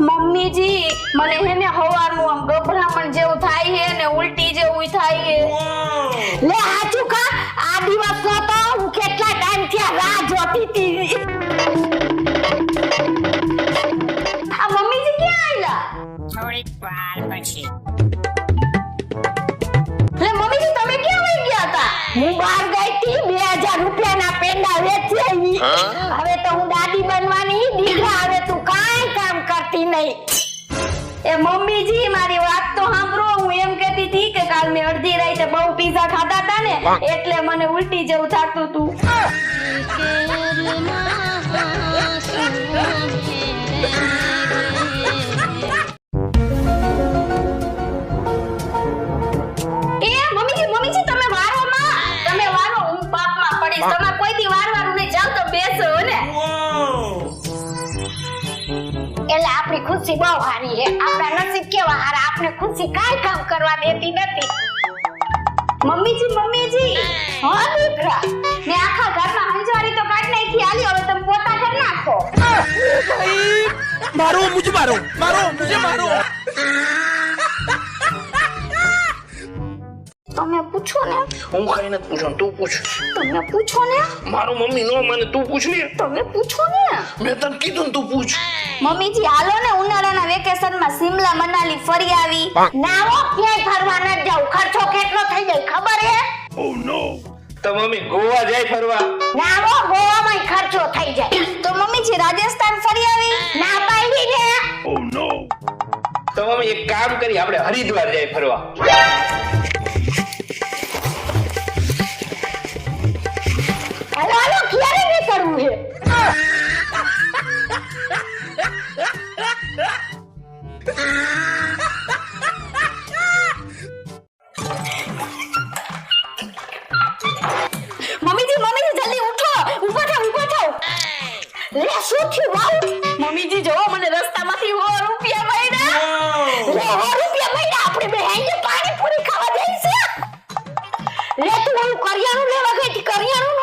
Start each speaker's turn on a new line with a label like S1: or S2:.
S1: મમ્મીજી મને હે ને હવારનું આમ ગભરામણ જેવું થાય છે ને ઉલટી જેવું થાય છે
S2: લે હાચું ખા આ દિવસ નો તો હું કેટલા ટાઈમથી રાહ જોતી હતી
S1: આ મમ્મીજી ક્યાં આયલા? થોડીક વાર
S2: પછી.
S1: લે મમ્મીજી તમે ક્યાં વહી ગયા હતા
S2: હું બહાર ગઈ હતી બે હજાર રૂપિયાના પેંડા વેચી આવી નહીં.
S1: એ મમ્મીજી મારી વાત તો સાંભળો. હું એમ કહેતી હતી કે કાલ મેં અડધી રાતે બહુ પીઝા ખાધા હતા ને એટલે મને ઉલટી જેવું થતું હતું એ મમ્મીજી મમ્મીજી તમે વારો માં તમે વારો હું પાપમાં પડીશ. તમે કોઈ દી વારવાનું નહીં.
S2: ખુશી બહુ હારી હે આપણા નસીબ કેવા હારા. આપણે ખુશી કાઈ કામ કરવા દેતી નથી.
S1: મમ્મીજી મમ્મીજી. હા. દીકરા. મે આખા ઘરમાં હંજારી તો કાઢ નાખી. આલી હવે તમે પોતા કર નાખો.
S3: મારો મુજ મારો મારો. મુજે મારો.
S4: હું કઈ નથી પૂછો તું પૂછ.
S1: તમે પૂછો ને?
S4: મારું મમ્મી નો મને તું પૂછ ને.
S1: તમે પૂછો ને?
S4: મેં તને કીધું તું પૂછ.
S1: મમ્મીજી હાલો ને ઉનાળાના વેકેશનમાં સિમલા મનાલી ફરી આવી.
S2: ના હો ક્યાંય ફરવા ન જાવ ખર્ચો કેટલો થઈ જાય ખબર હે?
S4: તો મમ્મી ગોવા જાય ફરવા?
S2: ના હો ગોવામાં ખર્ચો થઈ જાય.
S1: તો મમ્મીજી રાજસ્થાન ફરી આવી?
S2: ના પાડી ને
S4: તો મમ્મી એક કામ કરી આપણે હરિદ્વાર જાય ફરવા.
S2: મમ્મીજી
S1: મમ્મીજી જલ્દી ઉઠો. ઊભા થાવ ઊભા થાવ. લે શું થયું બાઉ? મમ્મીજી જો મને રસ્તામાંથી હો રૂપિયા મળ્યા. લે
S2: હો રૂપિયા મળ્યા. આપણે બે હેંગે પાણી પૂરી ખાવા જઈશું. લે તું હું કરિયાણું લેવા ગઈ હતી કરિયાણું